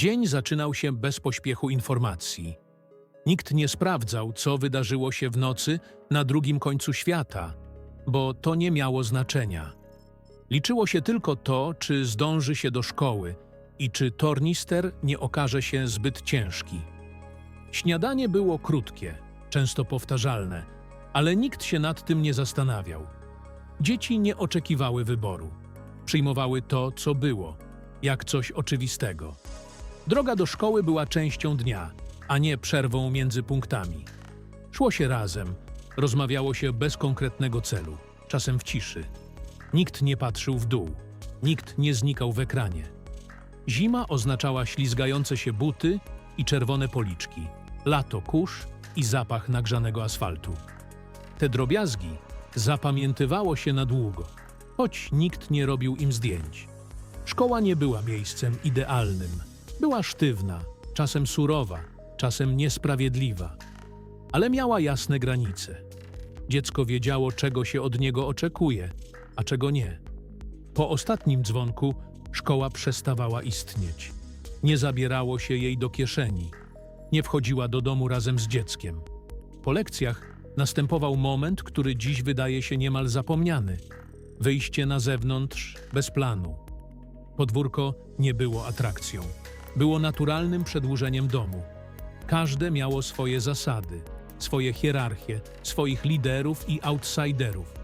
Dzień zaczynał się bez pośpiechu informacji. Nikt nie sprawdzał, co wydarzyło się w nocy na drugim końcu świata, bo to nie miało znaczenia. Liczyło się tylko to, czy zdąży się do szkoły i czy tornister nie okaże się zbyt ciężki. Śniadanie było krótkie, często powtarzalne, ale nikt się nad tym nie zastanawiał. Dzieci nie oczekiwały wyboru. Przyjmowały to, co było, jak coś oczywistego. Droga do szkoły była częścią dnia, a nie przerwą między punktami. Szło się razem, rozmawiało się bez konkretnego celu, czasem w ciszy. Nikt nie patrzył w dół, nikt nie znikał w ekranie. Zima oznaczała ślizgające się buty i czerwone policzki, lato kurz i zapach nagrzanego asfaltu. Te drobiazgi zapamiętywało się na długo, choć nikt nie robił im zdjęć. Szkoła nie była miejscem idealnym. Była sztywna, czasem surowa, czasem niesprawiedliwa, ale miała jasne granice. Dziecko wiedziało, czego się od niego oczekuje, a czego nie. Po ostatnim dzwonku szkoła przestawała istnieć. Nie zabierało się jej do kieszeni. Nie wchodziła do domu razem z dzieckiem. Po lekcjach następował moment, który dziś wydaje się niemal zapomniany. Wyjście na zewnątrz bez planu. Podwórko nie było atrakcją. Było naturalnym przedłużeniem domu. Każde miało swoje zasady, swoje hierarchie, swoich liderów i outsiderów.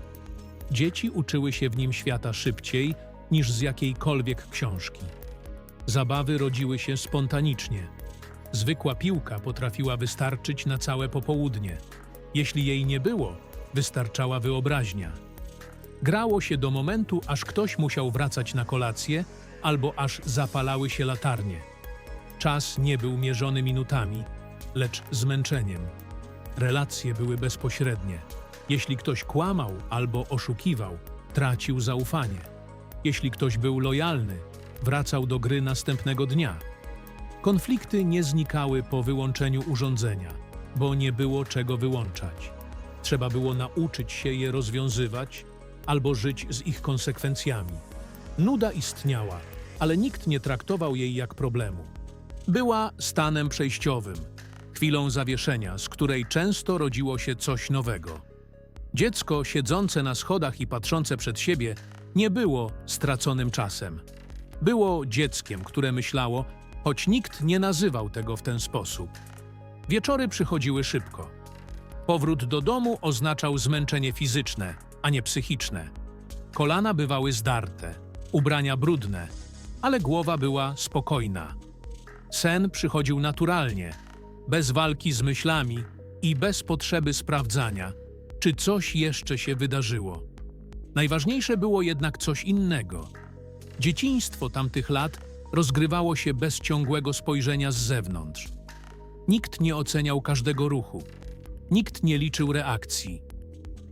Dzieci uczyły się w nim świata szybciej niż z jakiejkolwiek książki. Zabawy rodziły się spontanicznie. Zwykła piłka potrafiła wystarczyć na całe popołudnie. Jeśli jej nie było, wystarczała wyobraźnia. Grało się do momentu, aż ktoś musiał wracać na kolację albo aż zapalały się latarnie. Czas nie był mierzony minutami, lecz zmęczeniem. Relacje były bezpośrednie. Jeśli ktoś kłamał albo oszukiwał, tracił zaufanie. Jeśli ktoś był lojalny, wracał do gry następnego dnia. Konflikty nie znikały po wyłączeniu urządzenia, bo nie było czego wyłączać. Trzeba było nauczyć się je rozwiązywać albo żyć z ich konsekwencjami. Nuda istniała, ale nikt nie traktował jej jak problemu. Była stanem przejściowym, chwilą zawieszenia, z której często rodziło się coś nowego. Dziecko siedzące na schodach i patrzące przed siebie nie było straconym czasem. Było dzieckiem, które myślało, choć nikt nie nazywał tego w ten sposób. Wieczory przychodziły szybko. Powrót do domu oznaczał zmęczenie fizyczne, a nie psychiczne. Kolana bywały zdarte, ubrania brudne, ale głowa była spokojna. Sen przychodził naturalnie, bez walki z myślami i bez potrzeby sprawdzania, czy coś jeszcze się wydarzyło. Najważniejsze było jednak coś innego. Dzieciństwo tamtych lat rozgrywało się bez ciągłego spojrzenia z zewnątrz. Nikt nie oceniał każdego ruchu, nikt nie liczył reakcji.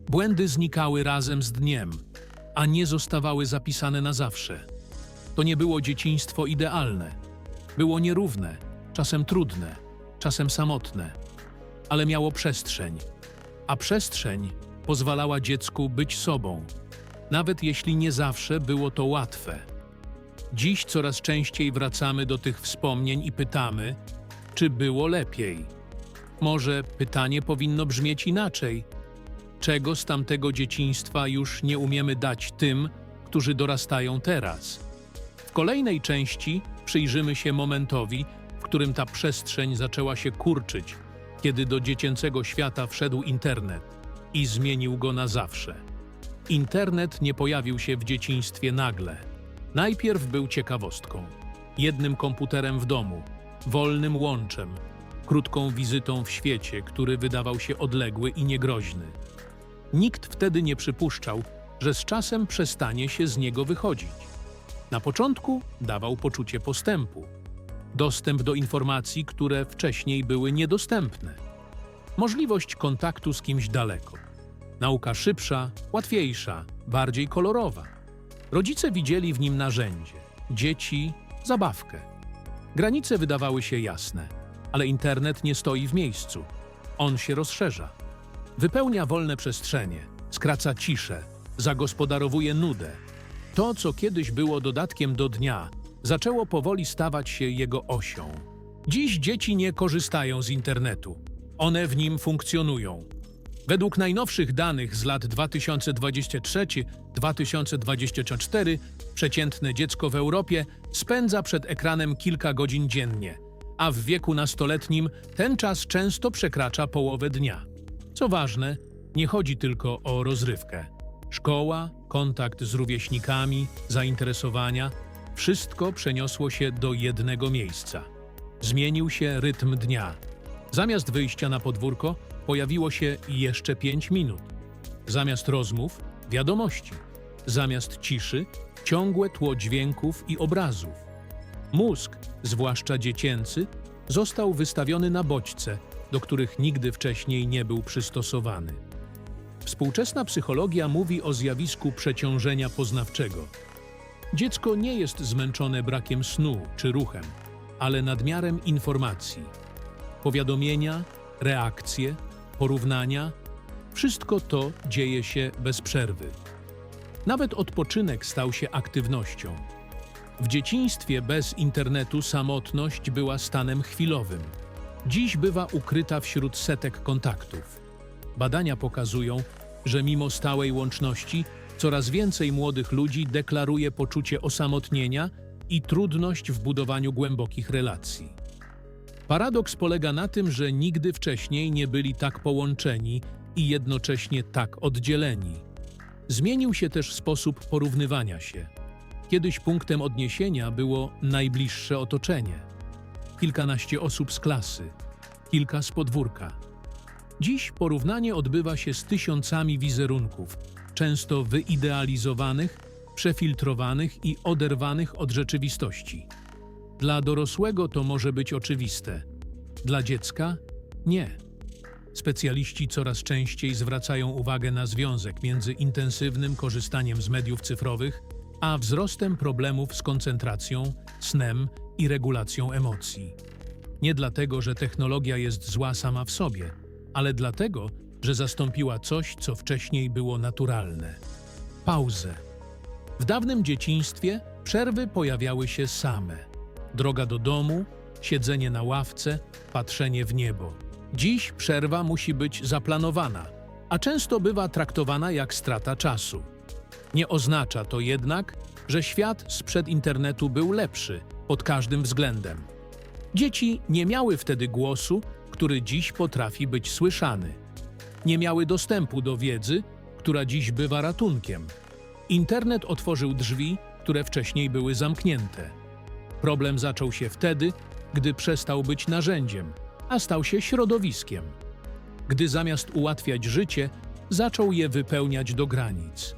Błędy znikały razem z dniem, a nie zostawały zapisane na zawsze. To nie było dzieciństwo idealne. Było nierówne, czasem trudne, czasem samotne, ale miało przestrzeń. A przestrzeń pozwalała dziecku być sobą, nawet jeśli nie zawsze było to łatwe. Dziś coraz częściej wracamy do tych wspomnień i pytamy, czy było lepiej. Może pytanie powinno brzmieć inaczej. Czego z tamtego dzieciństwa już nie umiemy dać tym, którzy dorastają teraz? W kolejnej części przyjrzymy się momentowi, w którym ta przestrzeń zaczęła się kurczyć, kiedy do dziecięcego świata wszedł internet i zmienił go na zawsze. Internet nie pojawił się w dzieciństwie nagle. Najpierw był ciekawostką, jednym komputerem w domu, wolnym łączem, krótką wizytą w świecie, który wydawał się odległy i niegroźny. Nikt wtedy nie przypuszczał, że z czasem przestanie się z niego wychodzić. Na początku dawał poczucie postępu, dostęp do informacji, które wcześniej były niedostępne, możliwość kontaktu z kimś daleko, nauka szybsza, łatwiejsza, bardziej kolorowa. Rodzice widzieli w nim narzędzie, dzieci zabawkę. Granice wydawały się jasne, ale internet nie stoi w miejscu. On się rozszerza. Wypełnia wolne przestrzenie, skraca ciszę, zagospodarowuje nudę. To, co kiedyś było dodatkiem do dnia, zaczęło powoli stawać się jego osią. Dziś dzieci nie korzystają z internetu. One w nim funkcjonują. Według najnowszych danych z lat 2023-2024 przeciętne dziecko w Europie spędza przed ekranem kilka godzin dziennie, a w wieku nastoletnim ten czas często przekracza połowę dnia. Co ważne, nie chodzi tylko o rozrywkę. Szkoła, kontakt z rówieśnikami, zainteresowania wszystko przeniosło się do jednego miejsca. Zmienił się rytm dnia. Zamiast wyjścia na podwórko pojawiło się jeszcze pięć minut. Zamiast rozmów wiadomości. Zamiast ciszy ciągłe tło dźwięków i obrazów. Mózg, zwłaszcza dziecięcy, został wystawiony na bodźce, do których nigdy wcześniej nie był przystosowany. Współczesna psychologia mówi o zjawisku przeciążenia poznawczego. Dziecko nie jest zmęczone brakiem snu czy ruchem, ale nadmiarem informacji. Powiadomienia, reakcje, porównania wszystko to dzieje się bez przerwy. Nawet odpoczynek stał się aktywnością. W dzieciństwie bez internetu samotność była stanem chwilowym. Dziś bywa ukryta wśród setek kontaktów. Badania pokazują, że mimo stałej łączności coraz więcej młodych ludzi deklaruje poczucie osamotnienia i trudność w budowaniu głębokich relacji. Paradoks polega na tym, że nigdy wcześniej nie byli tak połączeni i jednocześnie tak oddzieleni. Zmienił się też sposób porównywania się. Kiedyś punktem odniesienia było najbliższe otoczenie. Kilkanaście osób z klasy, kilka z podwórka. Dziś porównanie odbywa się z tysiącami wizerunków, często wyidealizowanych, przefiltrowanych i oderwanych od rzeczywistości. Dla dorosłego to może być oczywiste, dla dziecka nie. Specjaliści coraz częściej zwracają uwagę na związek między intensywnym korzystaniem z mediów cyfrowych a wzrostem problemów z koncentracją, snem i regulacją emocji. Nie dlatego, że technologia jest zła sama w sobie, ale dlatego, że zastąpiła coś, co wcześniej było naturalne pauzę. W dawnym dzieciństwie przerwy pojawiały się same. Droga do domu, siedzenie na ławce, patrzenie w niebo. Dziś przerwa musi być zaplanowana, a często bywa traktowana jak strata czasu. Nie oznacza to jednak, że świat sprzed internetu był lepszy pod każdym względem. Dzieci nie miały wtedy głosu, który dziś potrafi być słyszany. Nie miały dostępu do wiedzy, która dziś bywa ratunkiem. Internet otworzył drzwi, które wcześniej były zamknięte. Problem zaczął się wtedy, gdy przestał być narzędziem, a stał się środowiskiem. Gdy zamiast ułatwiać życie, zaczął je wypełniać do granic.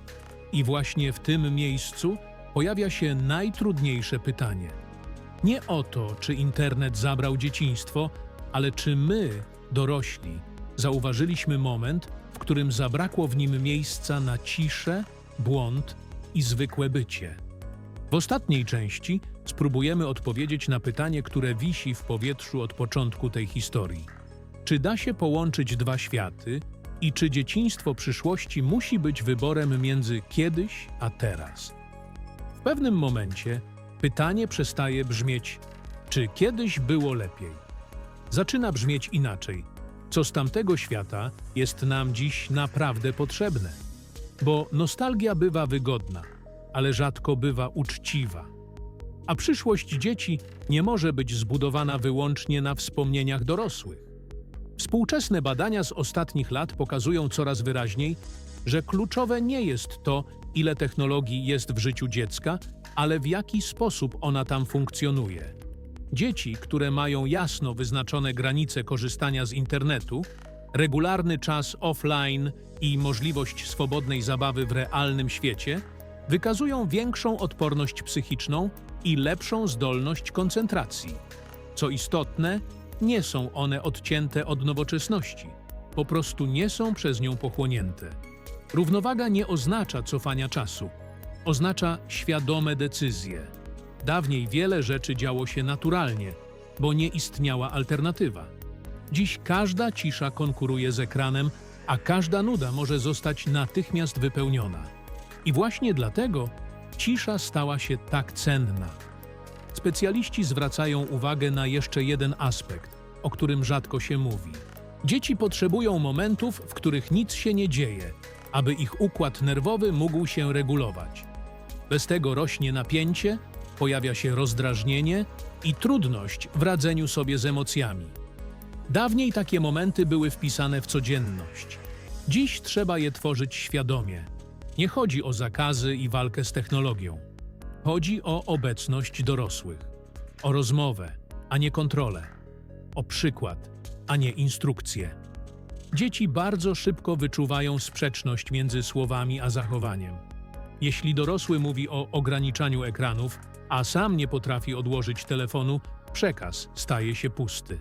I właśnie w tym miejscu pojawia się najtrudniejsze pytanie. Nie o to, czy internet zabrał dzieciństwo, ale czy my, dorośli, zauważyliśmy moment, w którym zabrakło w nim miejsca na ciszę, błąd i zwykłe bycie. W ostatniej części spróbujemy odpowiedzieć na pytanie, które wisi w powietrzu od początku tej historii. Czy da się połączyć dwa światy i czy dzieciństwo przyszłości musi być wyborem między kiedyś a teraz? W pewnym momencie pytanie przestaje brzmieć, czy kiedyś było lepiej. Zaczyna brzmieć inaczej. Co z tamtego świata jest nam dziś naprawdę potrzebne? Bo nostalgia bywa wygodna, ale rzadko bywa uczciwa. A przyszłość dzieci nie może być zbudowana wyłącznie na wspomnieniach dorosłych. Współczesne badania z ostatnich lat pokazują coraz wyraźniej, że kluczowe nie jest to, ile technologii jest w życiu dziecka, ale w jaki sposób ona tam funkcjonuje. Dzieci, które mają jasno wyznaczone granice korzystania z internetu, regularny czas offline i możliwość swobodnej zabawy w realnym świecie, wykazują większą odporność psychiczną i lepszą zdolność koncentracji. Co istotne, nie są one odcięte od nowoczesności, po prostu nie są przez nią pochłonięte. Równowaga nie oznacza cofania czasu, oznacza świadome decyzje. Dawniej wiele rzeczy działo się naturalnie, bo nie istniała alternatywa. Dziś każda cisza konkuruje z ekranem, a każda nuda może zostać natychmiast wypełniona. I właśnie dlatego cisza stała się tak cenna. specjaliści zwracają uwagę na jeszcze jeden aspekt, o którym rzadko się mówi. Dzieci potrzebują momentów, w których nic się nie dzieje, aby ich układ nerwowy mógł się regulować. Bez tego rośnie napięcie, pojawia się rozdrażnienie i trudność w radzeniu sobie z emocjami. Dawniej takie momenty były wpisane w codzienność. Dziś trzeba je tworzyć świadomie. Nie chodzi o zakazy i walkę z technologią. Chodzi o obecność dorosłych, o rozmowę, a nie kontrolę, o przykład, a nie instrukcje. Dzieci bardzo szybko wyczuwają sprzeczność między słowami a zachowaniem. Jeśli dorosły mówi o ograniczaniu ekranów, a sam nie potrafi odłożyć telefonu, przekaz staje się pusty.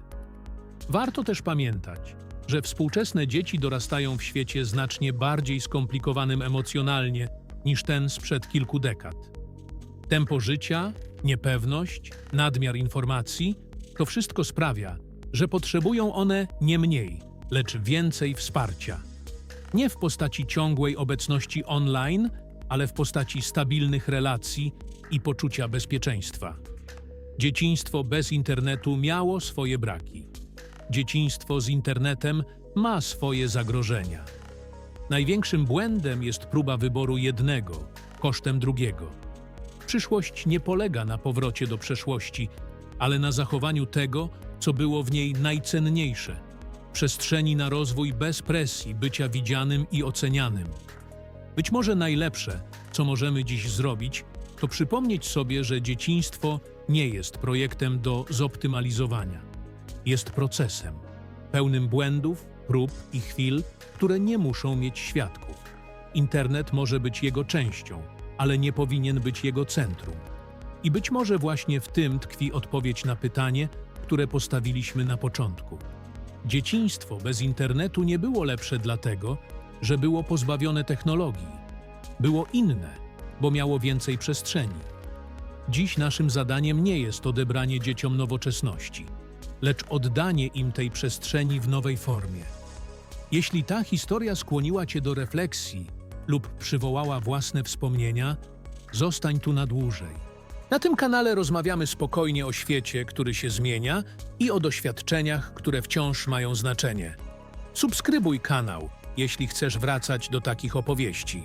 Warto też pamiętać, że współczesne dzieci dorastają w świecie znacznie bardziej skomplikowanym emocjonalnie niż ten sprzed kilku dekad. Tempo życia, niepewność, nadmiar informacji to wszystko sprawia, że potrzebują one nie mniej, lecz więcej wsparcia. Nie w postaci ciągłej obecności online, ale w postaci stabilnych relacji i poczucia bezpieczeństwa. Dzieciństwo bez internetu miało swoje braki. Dzieciństwo z internetem ma swoje zagrożenia. Największym błędem jest próba wyboru jednego kosztem drugiego. Przyszłość nie polega na powrocie do przeszłości, ale na zachowaniu tego, co było w niej najcenniejsze przestrzeni na rozwój bez presji bycia widzianym i ocenianym. Być może najlepsze, co możemy dziś zrobić, to przypomnieć sobie, że dzieciństwo nie jest projektem do zoptymalizowania. Jest procesem, pełnym błędów, prób i chwil, które nie muszą mieć świadków. Internet może być jego częścią, ale nie powinien być jego centrum. I być może właśnie w tym tkwi odpowiedź na pytanie, które postawiliśmy na początku. Dzieciństwo bez internetu nie było lepsze dlatego, że było pozbawione technologii. Było inne, bo miało więcej przestrzeni. Dziś naszym zadaniem nie jest odebranie dzieciom nowoczesności, lecz oddanie im tej przestrzeni w nowej formie. Jeśli ta historia skłoniła Cię do refleksji lub przywołała własne wspomnienia, zostań tu na dłużej. Na tym kanale rozmawiamy spokojnie o świecie, który się zmienia i o doświadczeniach, które wciąż mają znaczenie. Subskrybuj kanał, jeśli chcesz wracać do takich opowieści.